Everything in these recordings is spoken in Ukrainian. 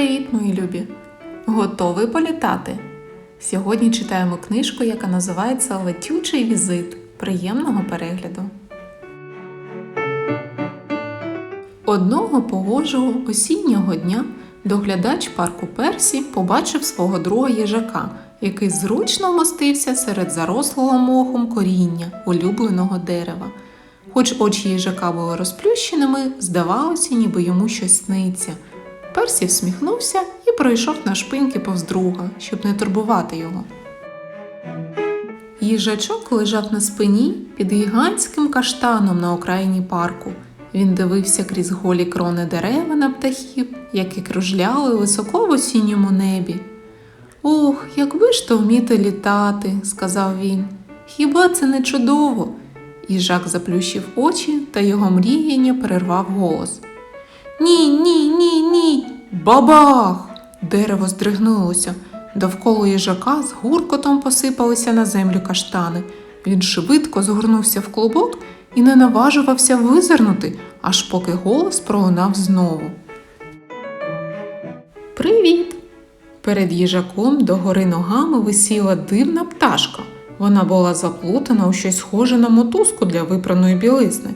Привіт, мої любі! Готовий політати? Сьогодні читаємо книжку, яка називається Летючий візит. Приємного перегляду. Одного погожого осіннього дня доглядач парку Персі побачив свого друга їжака, який зручно вмостився серед зарослого мохом коріння улюбленого дерева. Хоч очі їжака були розплющеними, здавалося, ніби йому щось сниться. Персі всміхнувся і пройшов на шпиньки повз друга, щоб не турбувати його. Їжачок лежав на спині під гігантським каштаном на окраїні парку. Він дивився крізь голі крони дерева на птахів, які кружляли високо в осінньому небі. Ох, якби ж то вміти літати, сказав він. Хіба це не чудово? Їжак заплющив очі, та його мріяння перервав голос. Ні, ні, ні, ні. Бабах! Дерево здригнулося. Довкола їжака з гуркотом посипалися на землю каштани. Він швидко згорнувся в клубок і не наважувався визирнути, аж поки голос пролунав знову. Привіт! Перед їжаком догори ногами висіла дивна пташка. Вона була заплутана у щось схоже на мотузку для випраної білизни.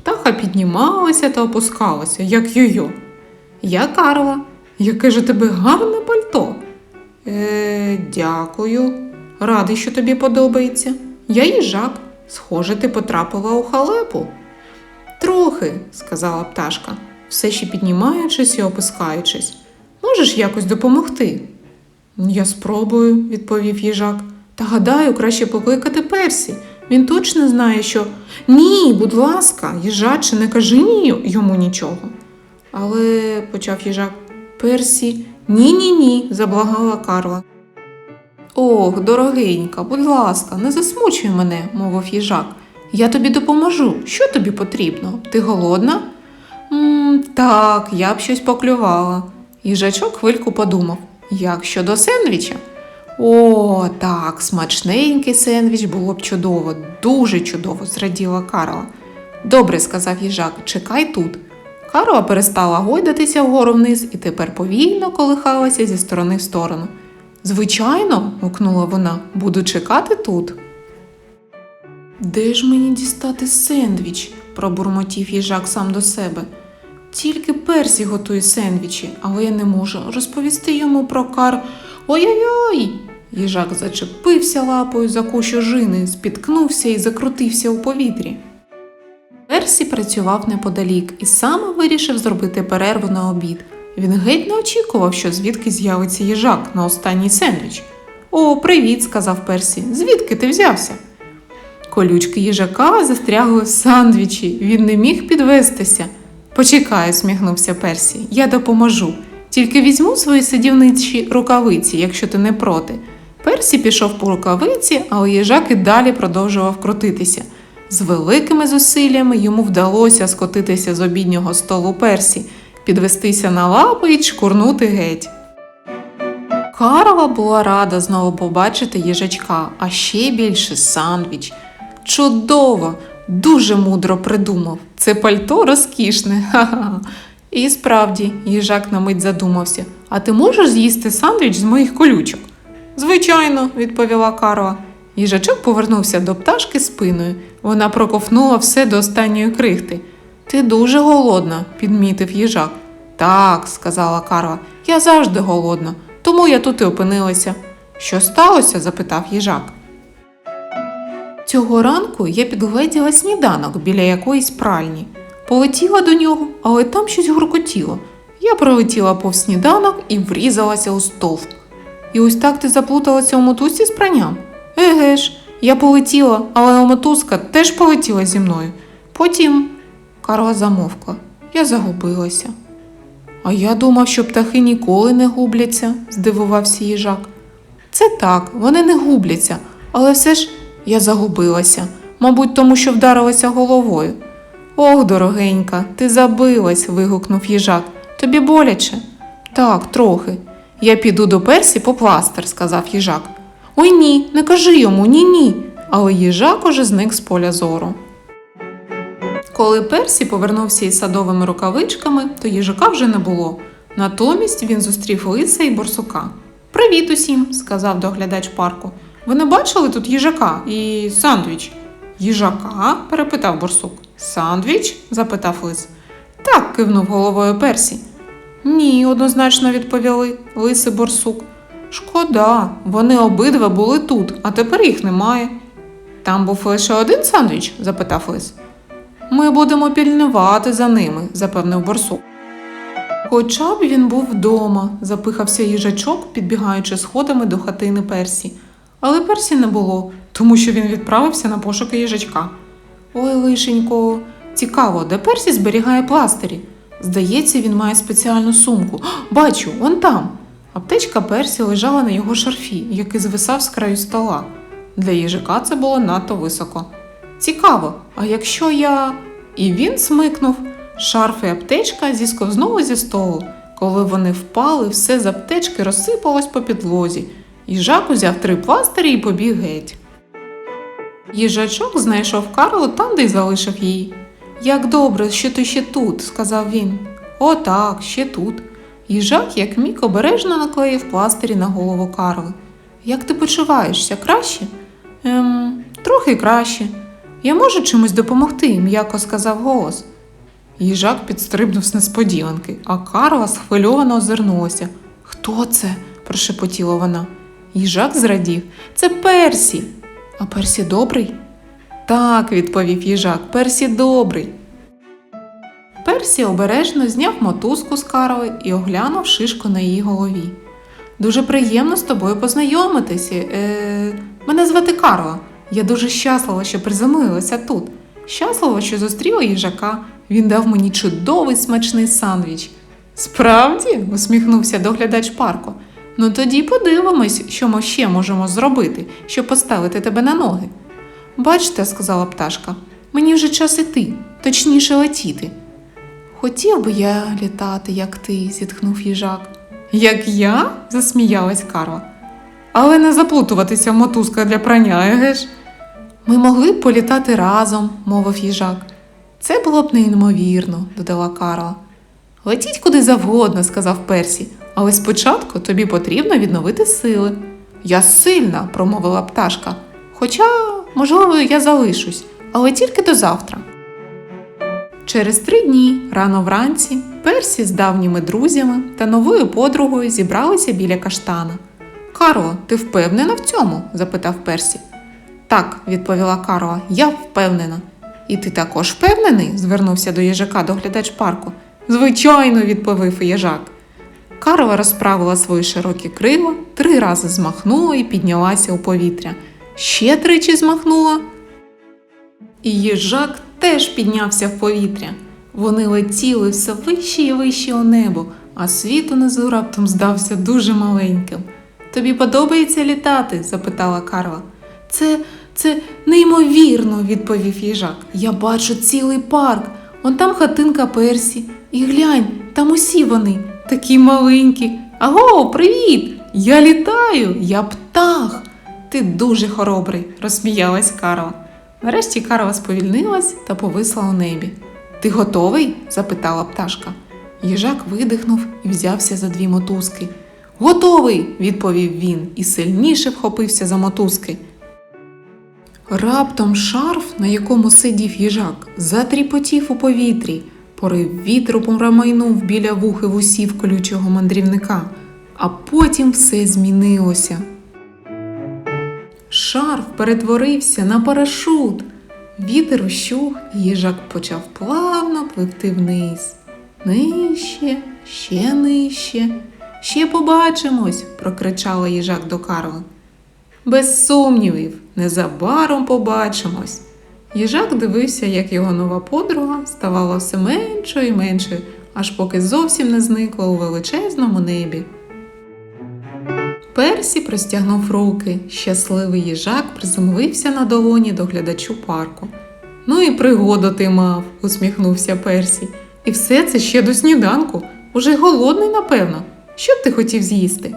Птаха піднімалася та опускалася, як йо-йо. Я Карла. Яке ж тебе гарне пальто. Е, дякую. Радий, що тобі подобається. Я їжак. Схоже, ти потрапила у халепу. Трохи, сказала пташка, все ще піднімаючись і опускаючись. Можеш якось допомогти? Я спробую, відповів їжак. Та гадаю, краще покликати Персі. Він точно знає, що ні, будь ласка, їжаче, не кажи ні йому нічого. Але почав їжак Персі, ні, ні, ні, заблагала Карла. Ох, дорогенька, будь ласка, не засмучуй мене, мовив їжак. Я тобі допоможу. Що тобі потрібно? Ти голодна? м так, я б щось поклювала. Їжачок хвильку подумав, як щодо сендвіча? О, так, смачненький сендвіч було б чудово, дуже чудово, зраділа Карла. Добре, сказав їжак, чекай тут. Карла перестала гойдатися вгору вниз і тепер повільно колихалася зі сторони в сторону. Звичайно, гукнула вона, буду чекати тут. Де ж мені дістати сендвіч? пробурмотів їжак сам до себе. Тільки Персі готує сендвічі, але я не можу розповісти йому про кар. Ой-ой-ой! Їжак зачепився лапою за кущу жини, спіткнувся і закрутився у повітрі. Персі працював неподалік і сам вирішив зробити перерву на обід. Він геть не очікував, що звідки з'явиться їжак на останній сендвіч. О, привіт, сказав Персі. Звідки ти взявся? Колючки їжака застрягли в сандвічі, він не міг підвестися. Почекай, усміхнувся Персі, я допоможу. Тільки візьму свої сидівничі рукавиці, якщо ти не проти. Персі пішов по рукавиці, але їжак і далі продовжував крутитися. З великими зусиллями йому вдалося скотитися з обіднього столу Персі, підвестися на лапи і чкурнути геть. Карла була рада знову побачити їжачка, а ще більше сандвіч. Чудово, дуже мудро придумав. Це пальто розкішне. Ха-ха. І справді, їжак на мить задумався. А ти можеш з'їсти сандвіч з моїх колючок? Звичайно, відповіла Карла. Їжачок повернувся до пташки спиною. Вона проковнула все до останньої крихти. Ти дуже голодна, підмітив їжак. Так, сказала Карла, я завжди голодна, тому я тут і опинилася. Що сталося? запитав їжак. Цього ранку я підгледіла сніданок біля якоїсь пральні. Полетіла до нього, але там щось гуркотіло. Я пролетіла повз сніданок і врізалася у стовп. І ось так ти заплуталася у мотузці з пранням? Еге ж, я полетіла, але мотузка теж полетіла зі мною. Потім Карла замовкла. Я загубилася. А я думав, що птахи ніколи не губляться, здивувався їжак. Це так, вони не губляться, але все ж я загубилася, мабуть, тому що вдарилася головою. Ох, дорогенька, ти забилась. вигукнув їжак. Тобі боляче? Так, трохи. Я піду до Персі по пластир, сказав їжак. Ой ні, не кажи йому, ні ні. Але їжак уже зник з поля зору. Коли Персі повернувся із садовими рукавичками, то їжака вже не було. Натомість він зустрів лиса і борсука. Привіт усім, сказав доглядач парку. Ви не бачили тут їжака і сандвіч? Їжака? перепитав борсук. Сандвіч? запитав лис. Так, кивнув головою Персі. Ні, однозначно відповіли лис і борсук. Шкода, вони обидва були тут, а тепер їх немає. Там був лише один сандвіч? запитав лис. Ми будемо пільнувати за ними, запевнив борсук. Хоча б він був вдома, запихався їжачок, підбігаючи сходами до хатини Персі. Але Персі не було, тому що він відправився на пошуки їжачка. Ой, лишенько, цікаво, де Персі зберігає пластирі. Здається, він має спеціальну сумку. Бачу, он там. Аптечка Персі лежала на його шарфі, який звисав з краю стола. Для їжака це було надто високо. Цікаво, а якщо я. І він смикнув. Шарф і аптечка зісковзнули зі столу. Коли вони впали, все з аптечки розсипалось по підлозі. Їжак узяв три пластирі і побіг геть. Їжачок знайшов Карлу там, де й залишив її. Як добре, що ти ще тут, сказав він. О, так, ще тут. Їжак, як міг, обережно наклеїв пластирі на голову Карли. Як ти почуваєшся? Краще? Ем, трохи краще. Я можу чимось допомогти, м'яко сказав голос. Їжак підстрибнув з несподіванки, а Карла схвильовано озирнулася. Хто це? прошепотіла вона. Їжак зрадів. Це Персі. А Персі добрий? Так, відповів їжак, Персі добрий. Персі обережно зняв мотузку з Карли і оглянув шишку на її голові. Дуже приємно з тобою познайомитися. Е, мене звати Карла. Я дуже щаслива, що приземлилася тут. Щаслива, що зустріла їжака. Він дав мені чудовий смачний сандвіч. Справді, усміхнувся доглядач парку. Ну тоді подивимось, що ми ще можемо зробити, щоб поставити тебе на ноги. Бачите, сказала пташка, мені вже час іти, точніше летіти. Хотів би я літати, як ти, зітхнув їжак. Як я? засміялась Карла. Але не заплутуватися в мотузках для прання, ж? Ми могли б політати разом, мовив їжак. Це було б неймовірно, додала Карла. Летіть куди завгодно, сказав Персі, але спочатку тобі потрібно відновити сили. Я сильна, промовила пташка. Хоча, можливо, я залишусь, але тільки до завтра. Через три дні, рано вранці, Персі з давніми друзями та новою подругою зібралися біля каштана. Карло, ти впевнена в цьому? запитав Персі. Так, відповіла Карла, я впевнена. І ти також впевнений? звернувся до їжака доглядач парку. Звичайно, відповів їжак. Карла розправила свої широкі крила, три рази змахнула і піднялася у повітря. Ще тричі змахнула. І їжак теж піднявся в повітря. Вони летіли все вище і вище у небо, а світ унизу раптом здався дуже маленьким. Тобі подобається літати? запитала Карла. Це, це неймовірно, відповів їжак. Я бачу цілий парк. Он там хатинка Персі. І глянь, там усі вони, такі маленькі. Аго, привіт! Я літаю, я птах. Ти дуже хоробрий, розсміялась Карла. Нарешті Карла сповільнилась та повисла у небі. Ти готовий? запитала пташка. Їжак видихнув і взявся за дві мотузки. Готовий, відповів він і сильніше вхопився за мотузки. Раптом шарф, на якому сидів їжак, затріпотів у повітрі. Порив вітру промайнув біля вух і вусів колючого мандрівника, а потім все змінилося. Шарф перетворився на парашут. Вітер ущух, і їжак почав плавно пливти вниз. Нижче, ще нижче. Ще побачимось, прокричала їжак до Карла. Без сумнівів, незабаром побачимось. Їжак дивився, як його нова подруга ставала все меншою і меншою, аж поки зовсім не зникла у величезному небі. Персі простягнув руки. Щасливий їжак приземлився на долоні доглядачу парку. Ну і пригоду ти мав, усміхнувся Персі. І все це ще до сніданку. Уже голодний, напевно. Що б ти хотів з'їсти?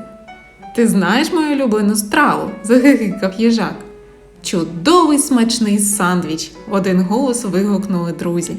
Ти знаєш мою улюблену страву? загигикав їжак. Чудовий смачний сандвіч, в один голос вигукнули друзі.